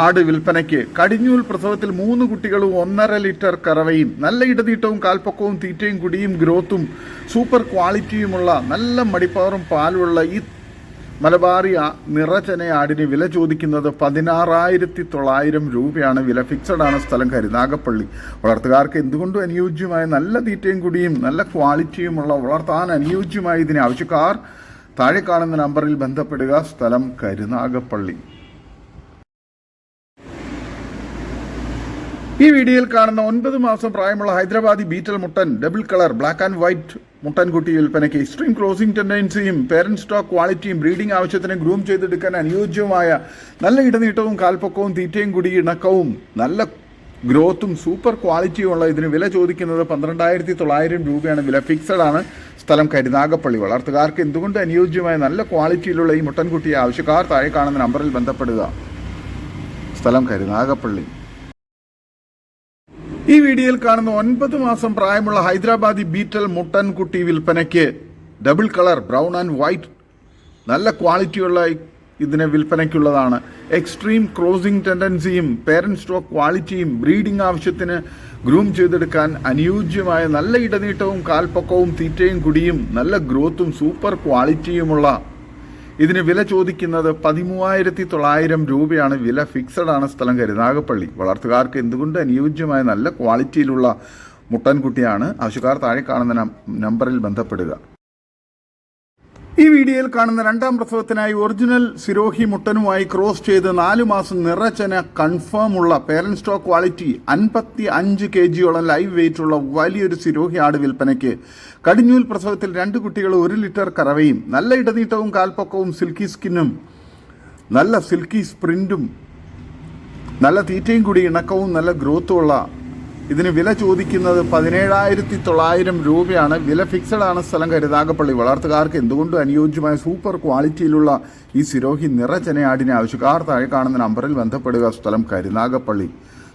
ആട് വിൽപ്പനയ്ക്ക് കടിഞ്ഞൂൽ പ്രസവത്തിൽ മൂന്ന് കുട്ടികളും ഒന്നര ലിറ്റർ കറവയും നല്ല ഇടനീട്ടവും കാൽപ്പൊക്കവും തീറ്റയും കുടിയും ഗ്രോത്തും സൂപ്പർ ക്വാളിറ്റിയുമുള്ള നല്ല മടിപ്പാറും പാലുമുള്ള ഈ മലബാറിയ നിറചന ആടിന് വില ചോദിക്കുന്നത് പതിനാറായിരത്തി തൊള്ളായിരം രൂപയാണ്. വില ഫിക്സഡ് ആണ് സ്ഥലം കരുനാഗപ്പള്ളി വളർത്തുകാർക്ക് എന്തുകൊണ്ടും അനുയോജ്യമായ നല്ല തീറ്റയും കുടിയും നല്ല ക്വാളിറ്റിയുമുള്ള വളർത്താൻ അനുയോജ്യമായ ഇതിന് ആവശ്യക്കാർ താഴെ കാണുന്ന നമ്പറിൽ ബന്ധപ്പെടുക. സ്ഥലം കരുനാഗപ്പള്ളി. ഈ വീഡിയോയിൽ കാണുന്ന ഒൻപത് മാസം പ്രായമുള്ള ഹൈദരാബാദി ബീറ്റൽ മുട്ടൻ double colour black and white മുട്ടൻകുട്ടി വിൽപ്പനയ്ക്ക് എക്സ്ട്രീം ക്രോസിംഗ് ടെൻഡൻസിയും പേരന്റ് സ്റ്റോക്ക് ക്വാളിറ്റിയും ബ്രീഡിംഗ് ആവശ്യത്തിന് ഗ്രൂം ചെയ്തെടുക്കാൻ അനുയോജ്യമായ നല്ല ഇടനീട്ടവും കാൽപ്പൊക്കവും തീറ്റയും കുടി ഇണക്കവും നല്ല ഗ്രോത്തും സൂപ്പർ ക്വാളിറ്റിയുമുള്ള ഇതിന് വില ചോദിക്കുന്നത് പന്ത്രണ്ടായിരത്തി തൊള്ളായിരം രൂപയാണ്. വില ഫിക്സഡ് ആണ്. സ്ഥലം കരുനാഗപ്പള്ളി. വളർത്തുകാർക്ക് എന്തുകൊണ്ട് അനുയോജ്യമായ നല്ല ക്വാളിറ്റിയിലുള്ള ഈ മുട്ടൻകുട്ടിയെ ആവശ്യക്കാർ താഴെ കാണുന്ന നമ്പറിൽ ബന്ധപ്പെടുക? സ്ഥലം കരുനാഗപ്പള്ളി. ഈ വീഡിയോയിൽ കാണുന്ന ഒൻപത് മാസം പ്രായമുള്ള ഹൈദരാബാദി ബീറ്റൽ മുട്ടൻ കുട്ടി വിൽപ്പനയ്ക്ക് double colour brown and white നല്ല ക്വാളിറ്റിയുള്ള ഇതിനെ വിൽപ്പനയ്ക്കുള്ളതാണ്. എക്സ്ട്രീം ക്രോസിംഗ് ടെൻഡൻസിയും പേരന്റ് സ്റ്റോക്ക് ക്വാളിറ്റിയും ബ്രീഡിംഗ് ആവശ്യത്തിന് ഗ്രൂം ചെയ്തെടുക്കാൻ അനുയോജ്യമായ നല്ല ഇടനീട്ടവും കാൽപ്പൊക്കവും തീറ്റയും കുടിയും നല്ല ഗ്രോത്തും സൂപ്പർ ക്വാളിറ്റിയുമുള്ള ഇതിന് വില ചോദിക്കുന്നത് പതിമൂവായിരത്തി തൊള്ളായിരം രൂപയാണ്. വില ഫിക്സഡ് ആണ് സ്ഥലം കരുനാഗപ്പള്ളി വളർത്തുകാർക്ക് എന്തുകൊണ്ട് അനുയോജ്യമായ നല്ല ക്വാളിറ്റിയിലുള്ള മുട്ടൻകുട്ടിയാണ്? ആവശ്യക്കാർ താഴെ കാണുന്ന നമ്പറിൽ ബന്ധപ്പെടുക. ഈ വീഡിയോയിൽ കാണുന്ന രണ്ടാം പ്രസവത്തിനായി ഒറിജിനൽ സിരോഹി മുട്ടനുമായി ക്രോസ് ചെയ്ത് നാലു മാസം നിറച്ചന കൺഫേം ഉള്ള പേരന്റ് സ്റ്റോക്ക് ക്വാളിറ്റി അൻപത്തി അഞ്ച് കെ ജിയോളം ലൈവ് വെയിറ്റ് ഉള്ള വലിയൊരു സിരോഹി ആട് വിൽപ്പനയ്ക്ക്. കടിഞ്ഞൂൽ പ്രസവത്തിൽ രണ്ട് കുട്ടികൾ ഒരു ലിറ്റർ കറവയും നല്ല ഇടനീട്ടവും കാൽപ്പൊക്കവും സിൽക്കി സ്കിന്നും നല്ല സിൽക്കി സ്പ്രിന്റും നല്ല തീറ്റയും കൂടി ഇണക്കവും നല്ല ഗ്രോത്തും ഉള്ള ഇതിന് വില ചോദിക്കുന്നത് പതിനേഴായിരത്തി തൊള്ളായിരം രൂപയാണ്. വില ഫിക്സഡ് ആണ് സ്ഥലം കരുതാകപ്പള്ളി വളർത്തുകാർക്ക് എന്തുകൊണ്ടും അനുയോജ്യമായ സൂപ്പർ ക്വാളിറ്റിയിലുള്ള ഈ സിരോഹി നിറചനയാടിനെ ആവശ്യക്കാർ താഴെ കാണുന്ന നമ്പറിൽ ബന്ധപ്പെടുക. സ്ഥലം കരുനാഗപ്പള്ളി.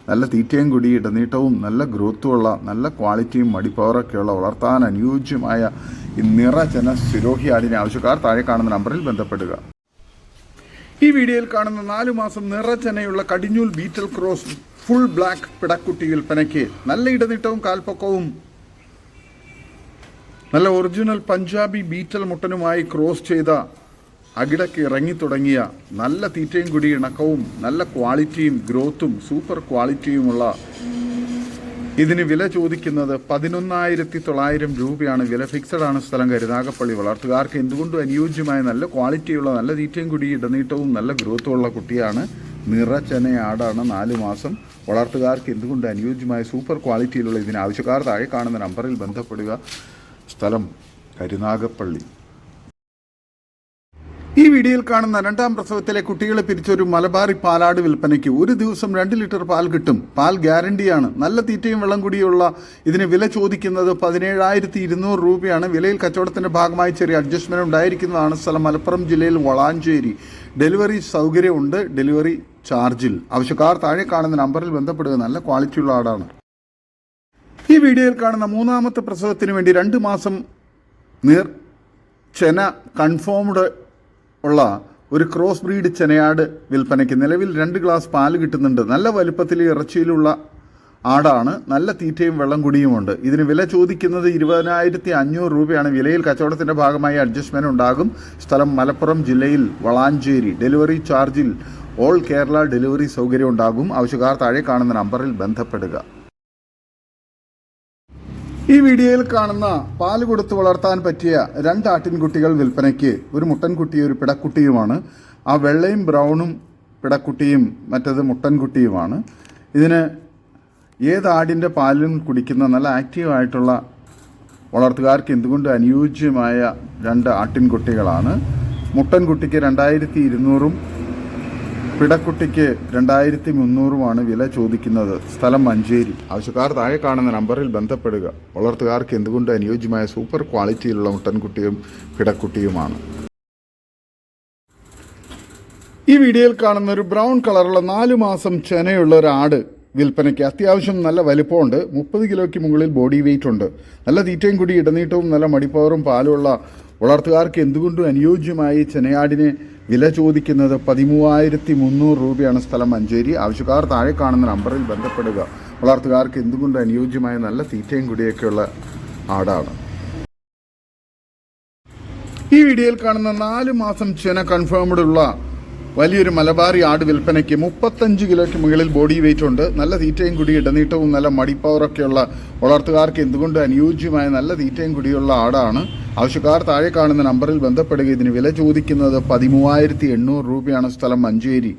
നല്ല തീറ്റയും കുടി ഇടനീട്ടവും നല്ല ഗ്രോത്തുമുള്ള നല്ല ക്വാളിറ്റിയും മടിപ്പവറൊക്കെയുള്ള വളർത്താൻ അനുയോജ്യമായ ഈ നിറചന സിരോഹി ആടിനെ ആവശ്യക്കാർ താഴെ കാണുന്ന നമ്പറിൽ ബന്ധപ്പെടുക. ഈ വീഡിയോയിൽ കാണുന്ന നാലു മാസം നിറച്ചനയുള്ള കടിഞ്ഞൂൽ ബീറ്റൽ ക്രോസ് ഫുൾ ബ്ലാക്ക് പിടക്കുട്ടി വിൽപ്പനയ്ക്ക് നല്ല ഇടനീട്ടവും കാൽപ്പൊക്കവും. നല്ല ഒറിജിനൽ പഞ്ചാബി ബീറ്റൽ മുട്ടനുമായി ക്രോസ് ചെയ്ത അകിടക്ക് ഇറങ്ങി തുടങ്ങിയ നല്ല തീറ്റയും കുടി ഇണക്കവും നല്ല ക്വാളിറ്റിയും ഗ്രോത്തും സൂപ്പർ ക്വാളിറ്റിയുമുള്ള ഇതിന് വില ചോദിക്കുന്നത് പതിനൊന്നായിരത്തി തൊള്ളായിരം രൂപയാണ്. വില ഫിക്സഡ് ആണ് സ്ഥലം കരുനാഗപ്പള്ളി വളർത്തുകാർക്ക് എന്തുകൊണ്ടും അനുയോജ്യമായ നല്ല ക്വാളിറ്റിയുള്ള നല്ല തീറ്റയും കുടി ഇടനീട്ടവും നല്ല ഗ്രോത്തും ഉള്ള കുട്ടിയാണ് നിറച്ചന ആടാണ് നാല് മാസം. വളർത്തുകാർക്ക് എന്തുകൊണ്ട് അനുയോജ്യമായ സൂപ്പർ ക്വാളിറ്റിയിലുള്ള ഇതിന് ആവശ്യക്കാർ താഴെ കാണുന്ന നമ്പറിൽ ബന്ധപ്പെടുക. സ്ഥലം കരുനാഗപ്പള്ളി. ഈ വീഡിയോയിൽ കാണുന്ന രണ്ടാം പ്രസവത്തിലെ കുട്ടികളെ പിരിച്ചൊരു മലബാറി പാലാട് വിൽപ്പനയ്ക്ക് ഒരു ദിവസം രണ്ട് ലിറ്റർ പാൽ കിട്ടും. പാൽ ഗ്യാരണ്ടിയാണ്. നല്ല തീറ്റയും വെള്ളം കൂടിയുള്ള ഇതിന് വില ചോദിക്കുന്നത് പതിനേഴായിരത്തി ഇരുന്നൂറ് രൂപയാണ്. വിലയിൽ കച്ചവടത്തിന്റെ ഭാഗമായി ചെറിയ അഡ്ജസ്റ്റ്മെന്റ് ഉണ്ടായിരിക്കുന്നതാണ് സ്ഥലം മലപ്പുറം ജില്ലയിൽ വളാഞ്ചേരി. ഡെലിവറി സൗകര്യമുണ്ട് ഡെലിവറി ചാർജിൽ. ആവശ്യക്കാർ താഴെ കാണുന്ന നമ്പറിൽ ബന്ധപ്പെടുക നല്ല ക്വാളിറ്റിയുള്ള ആടാണ് ഈ വീഡിയോയിൽ കാണുന്ന മൂന്നാമത്തെ പ്രസവത്തിന് വേണ്ടി രണ്ട് മാസം നീർ ചെന കൺഫേംഡ് ഉള്ള ഒരു ക്രോസ് ബ്രീഡ് ചെനയാട് വിൽപ്പനയ്ക്ക് നിലവിൽ രണ്ട് ഗ്ലാസ് പാൽ കിട്ടുന്നുണ്ട്. നല്ല വലുപ്പത്തിൽ ഇറച്ചിയിലുള്ള ആടാണ്. നല്ല തീറ്റയും വെള്ളം കുടിയുമുണ്ട് ഇതിന് വില ചോദിക്കുന്നത് ഇരുപതിനായിരത്തി അഞ്ഞൂറ് രൂപയാണ്. വിലയിൽ കച്ചവടത്തിന്റെ ഭാഗമായി അഡ്ജസ്റ്റ്മെന്റ് ഉണ്ടാകും. സ്ഥലം മലപ്പുറം ജില്ലയിൽ വളാഞ്ചേരി. ഡെലിവറി ചാർജിൽ ഓൾ കേരള ഡെലിവറി സൗകര്യം ഉണ്ടാകും. ആവശ്യക്കാർ താഴെ കാണുന്ന നമ്പറിൽ ബന്ധപ്പെടുക. ഈ വീഡിയോയിൽ കാണുന്ന പാൽ കൊടുത്ത് വളർത്താൻ പറ്റിയ രണ്ട് ആട്ടിൻകുട്ടികൾ വിൽപ്പനയ്ക്ക് ഒരു മുട്ടൻകുട്ടിയും ഒരു പിടക്കുട്ടിയുമാണ്. ആ വെള്ളയും ബ്രൗണും പിടക്കുട്ടിയും മറ്റത് മുട്ടൻകുട്ടിയുമാണ്. ഇതിന് ഏത് ആടിന്റെ പാലും കുടിക്കുന്ന നല്ല ആക്റ്റീവായിട്ടുള്ള വളർത്തുകാർക്ക് എന്തുകൊണ്ട് അനുയോജ്യമായ രണ്ട് ആട്ടിൻകുട്ടികളാണ്? മുട്ടൻകുട്ടിക്ക് രണ്ടായിരത്തി ഇരുന്നൂറും പിടക്കുട്ടിക്ക് രണ്ടായിരത്തി മുന്നൂറുമാണ് വില ചോദിക്കുന്നത്. സ്ഥലം മഞ്ചേരി. ആവശ്യക്കാർ താഴെ കാണുന്ന നമ്പറിൽ ബന്ധപ്പെടുക. വളർത്തുകാർക്ക് എന്തുകൊണ്ട് അനുയോജ്യമായ സൂപ്പർ ക്വാളിറ്റിയിലുള്ള മുട്ടൻകുട്ടിയും പിടക്കുട്ടിയുമാണ്. ഈ വീഡിയോയിൽ കാണുന്ന ഒരു ബ്രൗൺ കളറുള്ള നാലു മാസം ചെനയുള്ള ഒരു ആട് വിൽപ്പനയ്ക്ക് അത്യാവശ്യം നല്ല വലിപ്പമുണ്ട്. മുപ്പത് കിലോയ്ക്ക് മുകളിൽ ബോഡി വെയിറ്റ് ഉണ്ട്. നല്ല തീറ്റയും കൂടി ഇടനീട്ടവും നല്ല മടിപ്പവറും പാലുമുള്ള വളർത്തുകാർക്ക് എന്തുകൊണ്ടും അനുയോജ്യമായി ചെനയാടിനെ വില ചോദിക്കുന്നത് പതിമൂവായിരത്തി മുന്നൂറ് രൂപയാണ് സ്ഥലം മഞ്ചേരി. ആവശ്യക്കാർ താഴെ കാണുന്ന നമ്പറിൽ ബന്ധപ്പെടുക. വളർത്തുകാർക്ക് എന്തുകൊണ്ടും അനുയോജ്യമായ നല്ല തീറ്റയും കൂടിയൊക്കെയുള്ള ആടാണ്. ഈ വീഡിയോയിൽ കാണുന്ന നാല് മാസം ചെന കൺഫേംഡ് ഉള്ള വലിയൊരു മലബാറി ആട് വിൽപ്പനയ്ക്ക് മുപ്പത്തഞ്ച് കിലോയ്ക്ക് മുകളിൽ ബോഡി വെയിറ്റ് ഉണ്ട്. നല്ല തീറ്റയും കുടി ഇടനീട്ടവും നല്ല മടിപ്പവറൊക്കെയുള്ള വളർത്തുകാർക്ക് എന്തുകൊണ്ട് അനുയോജ്യമായ നല്ല തീറ്റയും കുടിയുള്ള ആടാണ്? ആവശ്യക്കാർ താഴെ കാണുന്ന നമ്പറിൽ ബന്ധപ്പെടുക. ഇതിന് വില ചോദിക്കുന്നത് പതിമൂവായിരത്തി എണ്ണൂറ് രൂപയാണ്. സ്ഥലം മഞ്ചേരി.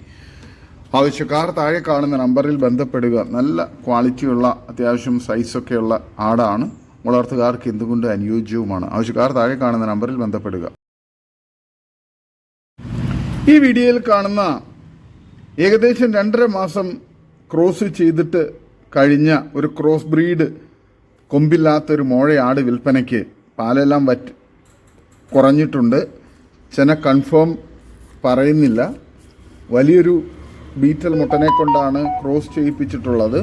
ആവശ്യക്കാർ താഴെ കാണുന്ന നമ്പറിൽ ബന്ധപ്പെടുക. നല്ല ക്വാളിറ്റിയുള്ള അത്യാവശ്യം സൈസൊക്കെയുള്ള ആടാണ്. വളർത്തുകാർക്ക് എന്തുകൊണ്ട് അനുയോജ്യവുമാണ്? ആവശ്യക്കാർ താഴെ കാണുന്ന നമ്പറിൽ ബന്ധപ്പെടുക. ഈ വീഡിയോയിൽ കാണുന്ന ഏകദേശം രണ്ടര മാസം ക്രോസ് ചെയ്തിട്ട് കഴിഞ്ഞ ഒരു ക്രോസ് ബ്രീഡ് കൊമ്പില്ലാത്ത ഒരു മോഴയാട് വിൽപ്പനയ്ക്ക് പാലെല്ലാം വറ്റ് കുറഞ്ഞിട്ടുണ്ട്. ചെന കൺഫേം പറയുന്നില്ല. വലിയൊരു ബീറ്റൽ മുട്ടനെ കൊണ്ടാണ് ക്രോസ് ചെയ്യിപ്പിച്ചിട്ടുള്ളത്.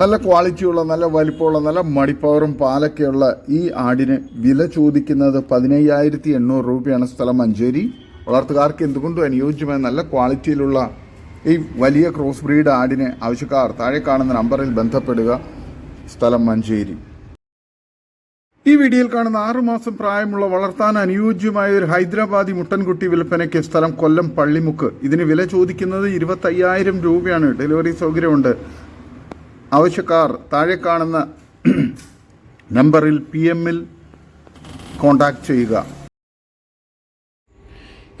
നല്ല ക്വാളിറ്റിയുള്ള നല്ല വലിപ്പമുള്ള നല്ല മടിപ്പവറും പാലൊക്കെയുള്ള ഈ ആടിന് വില ചോദിക്കുന്നത് പതിനയ്യായിരത്തി എണ്ണൂറ് രൂപയാണ് സ്ഥലം മഞ്ചേരി. വളർത്തുകാർക്ക് എന്തുകൊണ്ടും അനുയോജ്യമായ നല്ല ക്വാളിറ്റിയിലുള്ള ഈ വലിയ ക്രോസ് ബ്രീഡ് ആടിന് ആവശ്യക്കാർ താഴെ കാണുന്ന നമ്പറിൽ ബന്ധപ്പെടുക. സ്ഥലം മഞ്ചേരി. ഈ വീഡിയോയിൽ കാണുന്ന ആറുമാസം പ്രായമുള്ള വളർത്താൻ അനുയോജ്യമായ ഒരു ഹൈദരാബാദി മുട്ടൻകുട്ടി വിൽപ്പനയ്ക്ക് സ്ഥലം കൊല്ലം പള്ളിമുക്ക്. ഇതിന് വില ചോദിക്കുന്നത് ഇരുപത്തയ്യായിരം രൂപയാണ്. ഡെലിവറി സൗകര്യമുണ്ട്. ആവശ്യക്കാർ താഴെ കാണുന്ന നമ്പറിൽ പി എമ്മിൽ കോൺടാക്ട് ചെയ്യുക.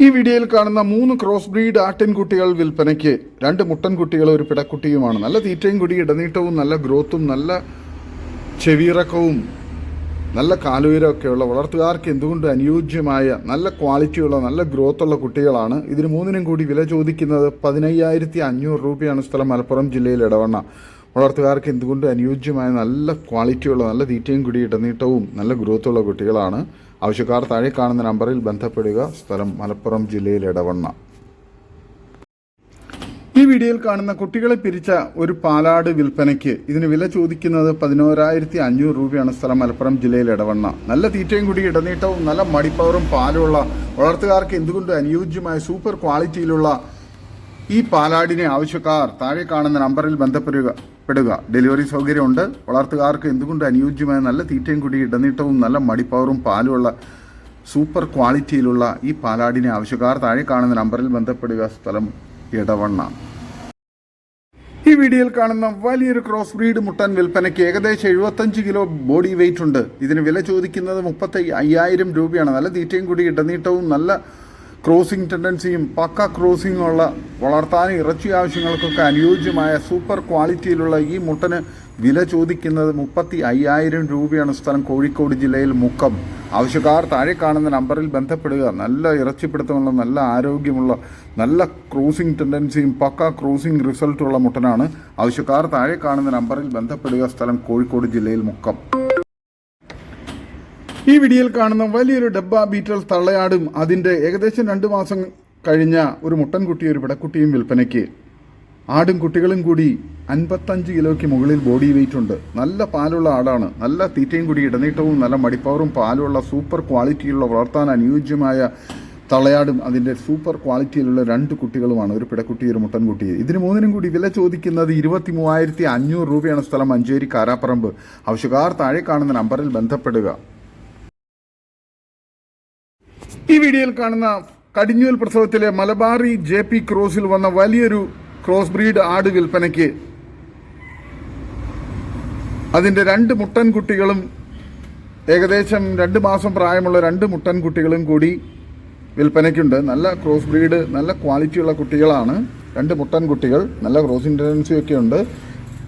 ഈ വീഡിയോയിൽ കാണുന്ന മൂന്ന് ക്രോസ് ബ്രീഡ് ആട്ടിൻകുട്ടികൾ വിൽപ്പനയ്ക്ക് രണ്ട് മുട്ടൻകുട്ടികളും ഒരു പിടക്കുട്ടിയുമാണ്. നല്ല തീറ്റയും കുടി ഇടനീട്ടവും നല്ല ഗ്രോത്തും നല്ല ചെവിയിറക്കവും നല്ല കാലുയരമൊക്കെയുള്ള വളർത്തുകാർക്ക് എന്തുകൊണ്ട് അനുയോജ്യമായ നല്ല ക്വാളിറ്റിയുള്ള നല്ല ഗ്രോത്തുള്ള കുട്ടികളാണ്? ഇതിന് മൂന്നിനും കൂടി വില ചോദിക്കുന്നത് പതിനയ്യായിരത്തി അഞ്ഞൂറ് രൂപയാണ് സ്ഥലം മലപ്പുറം ജില്ലയിൽ ഇടവണ്ണ വളർത്തുകാർക്ക് എന്തുകൊണ്ട് അനുയോജ്യമായ നല്ല ക്വാളിറ്റിയുള്ള നല്ല തീറ്റയും കൂടി ഇടനീട്ടവും നല്ല ഗ്രോത്തുള്ള കുട്ടികളാണ്? ആവശ്യക്കാർ താഴെ കാണുന്ന നമ്പറിൽ ബന്ധപ്പെടുക. സ്ഥലം മലപ്പുറം ജില്ലയിൽ ഇടവണ്ണ ഈ വീഡിയോയിൽ കാണുന്ന കുട്ടികളെ പിരിച്ച ഒരു പാലാട് വിൽപ്പനയ്ക്ക് ഇതിന് വില ചോദിക്കുന്നത് പതിനോരായിരത്തി അഞ്ഞൂറ് രൂപയാണ് സ്ഥലം മലപ്പുറം ജില്ലയിൽ ഇടവണ്ണ നല്ല തീറ്റയും കൂടി ഇടനീട്ടവും നല്ല മടിപ്പവറും പാലുമുള്ള വളർത്തുകാർക്ക് എന്തുകൊണ്ട് അനുയോജ്യമായ സൂപ്പർ ക്വാളിറ്റിയിലുള്ള ഈ പാലാടിനെ ആവശ്യക്കാർ താഴെ കാണുന്ന നമ്പറിൽ ബന്ധപ്പെടുക. പെടുക ഡെലിവറി സൗകര്യമുണ്ട്. വളർത്തുകാർക്ക് എന്തുകൊണ്ട് അനുയോജ്യമായ നല്ല തീറ്റയും കൂടി ഇടനീട്ടവും നല്ല മടിപ്പവറും പാലുമുള്ള സൂപ്പർ ക്വാളിറ്റിയിലുള്ള ഈ പാലാടിനെ ആവശ്യക്കാർ താഴെ കാണുന്ന നമ്പറിൽ ബന്ധപ്പെടുക. സ്ഥലം ഇടവണ്ണ ഈ വീഡിയോയിൽ കാണുന്ന വലിയൊരു ക്രോസ് ബ്രീഡ് മുട്ടൻ വിൽപ്പനയ്ക്ക് ഏകദേശം എഴുപത്തഞ്ച് കിലോ ബോഡി വെയിറ്റ് ഉണ്ട്. ഇതിന് വില ചോദിക്കുന്നത് മുപ്പത്തി അയ്യായിരം രൂപയാണ്. നല്ല തീറ്റയും കൂടി ഇടനീട്ടവും നല്ല ക്രോസിംഗ് ടെൻഡൻസിയും പക്ക ക്രോസിംഗും ഉള്ള വളർത്താനും ഇറച്ചി ആവശ്യങ്ങൾക്കൊക്കെ അനുയോജ്യമായ സൂപ്പർ ക്വാളിറ്റിയിലുള്ള ഈ മുട്ടന് വില ചോദിക്കുന്നത് മുപ്പത്തി അയ്യായിരം രൂപയാണ് സ്ഥലം കോഴിക്കോട് ജില്ലയിൽ മുക്കം. ആവശ്യക്കാർ താഴെ കാണുന്ന നമ്പറിൽ ബന്ധപ്പെടുക. നല്ല ഇറച്ചിപ്പിടുത്തമുള്ള നല്ല ആരോഗ്യമുള്ള നല്ല ക്രോസിംഗ് ടെൻഡൻസിയും പക്ക ക്രോസിംഗ് റിസൾട്ടുള്ള മുട്ടനാണ്. ആവശ്യക്കാർ താഴെ കാണുന്ന നമ്പറിൽ ബന്ധപ്പെടുക. സ്ഥലം കോഴിക്കോട് ജില്ലയിൽ മുക്കം. ഈ വീഡിയോയിൽ കാണുന്ന വലിയൊരു ഡബ്ബ ബീറ്റൽ തള്ളയാടും അതിന്റെ ഏകദേശം രണ്ട് മാസം കഴിഞ്ഞ ഒരു മുട്ടൻകുട്ടി ഒരു പിടക്കുട്ടിയും വിൽപ്പനയ്ക്ക്. ആടും കുട്ടികളും കൂടി അൻപത്തഞ്ച് കിലോയ്ക്ക് മുകളിൽ ബോഡി വെയിറ്റ് ഉണ്ട്. നല്ല പാലുള്ള ആടാണ്. നല്ല തീറ്റയും കൂടി ഇടനീട്ടവും നല്ല മടിപ്പവറും പാലുള്ള സൂപ്പർ ക്വാളിറ്റിയുള്ള വളർത്താൻ അനുയോജ്യമായ തളയാടും അതിന്റെ സൂപ്പർ ക്വാളിറ്റിയിലുള്ള രണ്ട് കുട്ടികളുമാണ് ഒരു പിടക്കുട്ടി ഒരു മുട്ടൻകുട്ടി ഇതിന് മൂന്നിനും കൂടി വില ചോദിക്കുന്നത് ഇരുപത്തി മൂവായിരത്തി അഞ്ഞൂറ് രൂപയാണ് സ്ഥലം മഞ്ചേരി കാരാപ്പറമ്പ്. ആവശ്യക്കാർ താഴെ കാണുന്ന നമ്പറിൽ ബന്ധപ്പെടുക. ഈ വീഡിയോയിൽ കാണുന്ന കടിഞ്ഞൂൽ പ്രസവത്തിലെ മലബാറി ജെ പി ക്രോസിൽ വന്ന വലിയൊരു ക്രോസ് ബ്രീഡ് ആട് വിൽപ്പനയ്ക്ക് അതിന്റെ രണ്ട് മുട്ടൻ കുട്ടികളും ഏകദേശം രണ്ട് മാസം പ്രായമുള്ള രണ്ട് മുട്ടൻ കുട്ടികളും കൂടി വിൽപ്പനയ്ക്കുണ്ട്. നല്ല ക്രോസ് ബ്രീഡ് നല്ല ക്വാളിറ്റിയുള്ള കുട്ടികളാണ്. രണ്ട് മുട്ടൻ കുട്ടികൾ നല്ല ക്രോസ് ടെൻഡൻസി ഒക്കെ ഉണ്ട്.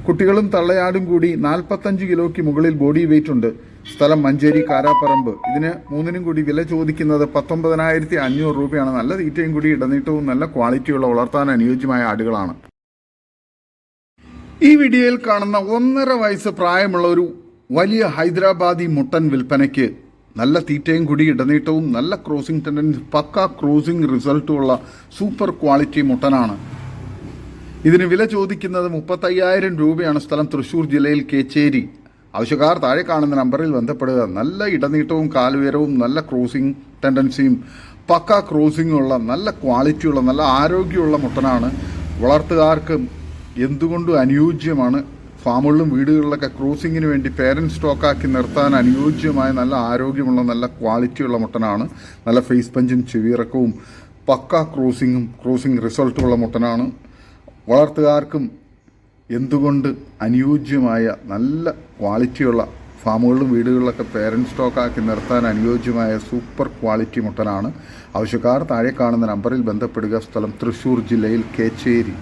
കുട്ടികളും തള്ളയാടും കൂടി നാൽപ്പത്തഞ്ച് കിലോയ്ക്ക് മുകളിൽ ബോഡി വെയിറ്റ് ഉണ്ട്. സ്ഥലം മഞ്ചേരി കാരാപ്പറമ്പ്. ഇതിന് മൂന്നിനും കൂടി വില ചോദിക്കുന്നത് പത്തൊമ്പതിനായിരത്തി അഞ്ഞൂറ് രൂപയാണ്. നല്ല തീറ്റയും കൂടി ഇടനീട്ടവും നല്ല ക്വാളിറ്റിയുള്ള വളർത്താൻ അനുയോജ്യമായ ആടുകളാണ്. ഈ വീഡിയോയിൽ കാണുന്ന ഒന്നര വയസ്സ് പ്രായമുള്ള ഒരു വലിയ ഹൈദരാബാദി മുട്ടൻ വിൽപ്പനയ്ക്ക് നല്ല തീറ്റയും കൂടി ഇടനീട്ടവും നല്ല ക്രോസിംഗ് ടെൻഡൻസ് പക്ക ക്രോസിംഗ് റിസൾട്ടുമുള്ള സൂപ്പർ ക്വാളിറ്റി മുട്ടനാണ്. ഇതിന് വില ചോദിക്കുന്നത് മുപ്പത്തയ്യായിരം രൂപയാണ്. സ്ഥലം തൃശ്ശൂർ ജില്ലയിൽ കേച്ചേരി. ആവശ്യക്കാർ താഴെ കാണുന്ന നമ്പറിൽ ബന്ധപ്പെടുക. നല്ല ഇടനീട്ടവും കാലുയരവും നല്ല ക്രോസിംഗ് ടെൻഡൻസിയും പക്ക ക്രോസിംഗ് ഉള്ള നല്ല ക്വാളിറ്റിയുള്ള നല്ല ആരോഗ്യമുള്ള മുട്ടനാണ്. വളർത്തുകാർക്ക് എന്തുകൊണ്ടും അനുയോജ്യമാണ്. ഫാമുകളിലും വീടുകളിലൊക്കെ ക്രൂസിങ്ങിന് വേണ്ടി പേരന്റ് സ്റ്റോക്കാക്കി നിർത്താൻ അനുയോജ്യമായ നല്ല ആരോഗ്യമുള്ള നല്ല ക്വാളിറ്റിയുള്ള മുട്ടനാണ്. നല്ല ഫേസ് പഞ്ചും ചെവിയിറക്കവും പക്ക ക്രൂസിങ്ങും ക്രൂസിംഗ് റിസൾട്ടുള്ള മുട്ടനാണ്. വളർത്തുകാർക്കും എന്തുകൊണ്ട് അനുയോജ്യമായ നല്ല ക്വാളിറ്റിയുള്ള ഫാമുകളിലും വീടുകളിലൊക്കെ പേരന്റ് സ്റ്റോക്കാക്കി നിർത്താൻ അനുയോജ്യമായ സൂപ്പർ ക്വാളിറ്റി മുട്ടനാണ്. ആവശ്യക്കാർ താഴെ കാണുന്ന നമ്പറിൽ ബന്ധപ്പെടുക. സ്ഥലം തൃശ്ശൂർ ജില്ലയിൽ കേച്ചേരി.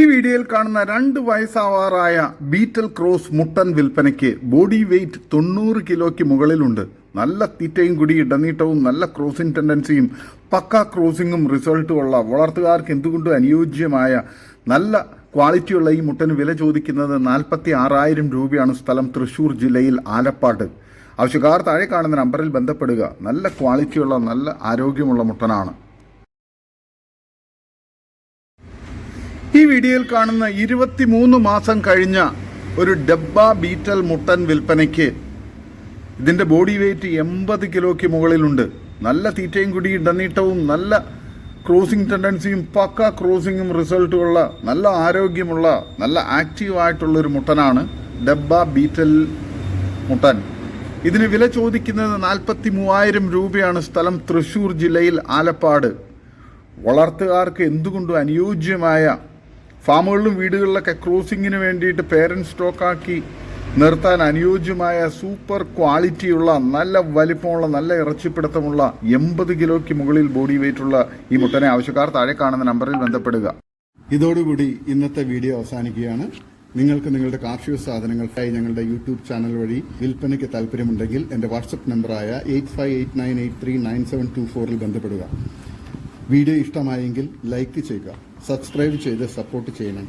ഈ വീഡിയോയിൽ കാണുന്ന രണ്ട് വയസ്സാവാറായ ബീറ്റൽ ക്രോസ് മുട്ടൻ വിൽപ്പനയ്ക്ക് ബോഡി വെയ്റ്റ് തൊണ്ണൂറ് കിലോയ്ക്ക് മുകളിലുണ്ട്. നല്ല തീറ്റയും കുടി ഇടനീട്ടവും നല്ല ക്രോസിംഗ് ടെൻഡൻസിയും പക്ക ക്രോസിംഗും റിസൾട്ടുമുള്ള വളർത്തുകാർക്ക് എന്തുകൊണ്ടും അനുയോജ്യമായ നല്ല ക്വാളിറ്റിയുള്ള ഈ മുട്ടന് വില ചോദിക്കുന്നത് നാൽപ്പത്തി ആറായിരം രൂപയാണ് സ്ഥലം തൃശ്ശൂർ ജില്ലയിൽ ആലപ്പാട്. ആവശ്യക്കാർ താഴെ കാണുന്ന നമ്പറിൽ ബന്ധപ്പെടുക. നല്ല ക്വാളിറ്റിയുള്ള നല്ല ആരോഗ്യമുള്ള മുട്ടനാണ്. ഈ വീഡിയോയിൽ കാണുന്ന ഇരുപത്തിമൂന്ന് മാസം കഴിഞ്ഞ ഒരു ഡബ്ബ ബീറ്റൽ മുട്ടൻ വിൽപ്പനയ്ക്ക് ഇതിന്റെ ബോഡി വെയ്റ്റ് എൺപത് കിലോയ്ക്ക് മുകളിലുണ്ട്. നല്ല തീറ്റയും കൂടി ഇടനീട്ടവും നല്ല ക്രോസിംഗ് ടെൻഡൻസിയും പക്ക ക്രോസിങ്ങും റിസൾട്ടുള്ള നല്ല ആരോഗ്യമുള്ള നല്ല ആക്റ്റീവായിട്ടുള്ളൊരു മുട്ടനാണ് ഡബ്ബ ബീറ്റൽ മുട്ടൻ. ഇതിന് വില ചോദിക്കുന്നത് നാൽപ്പത്തി മൂവായിരം രൂപയാണ് സ്ഥലം തൃശ്ശൂർ ജില്ലയിൽ ആലപ്പാട്. വളർത്തുകാർക്ക് എന്തുകൊണ്ടും അനുയോജ്യമായ ഫാമുകളിലും വീടുകളിലൊക്കെ ക്രോസിങ്ങിന് വേണ്ടിയിട്ട് പേരൻസ് സ്റ്റോക്കാക്കി നിർത്താൻ അനുയോജ്യമായ സൂപ്പർ ക്വാളിറ്റിയുള്ള നല്ല വലിപ്പമുള്ള നല്ല ഇറച്ചിപ്പിടുത്തമുള്ള എൺപത് കിലോയ്ക്ക് മുകളിൽ ബോഡി വെയിറ്റ് ഉള്ള ഈ മുട്ടനെ ആവശ്യക്കാർ താഴെ കാണുന്ന നമ്പറിൽ ബന്ധപ്പെടുക. ഇതോടുകൂടി ഇന്നത്തെ വീഡിയോ അവസാനിക്കുകയാണ്. നിങ്ങൾക്ക് നിങ്ങളുടെ കാർഷിക സാധനങ്ങൾക്കായി ഞങ്ങളുടെ യൂട്യൂബ് ചാനൽ വഴി വിൽപ്പനയ്ക്ക് താല്പര്യമുണ്ടെങ്കിൽ എന്റെ വാട്സപ്പ് നമ്പറായ eight five eight nine eight three nine seven two ഫോറിൽ ബന്ധപ്പെടുക. വീഡിയോ ഇഷ്ടമായെങ്കിൽ ലൈക്ക് ചെയ്യുക സബ്സ്ക്രൈബ് ചെയ്ത് സപ്പോർട്ട് ചെയ്യണം.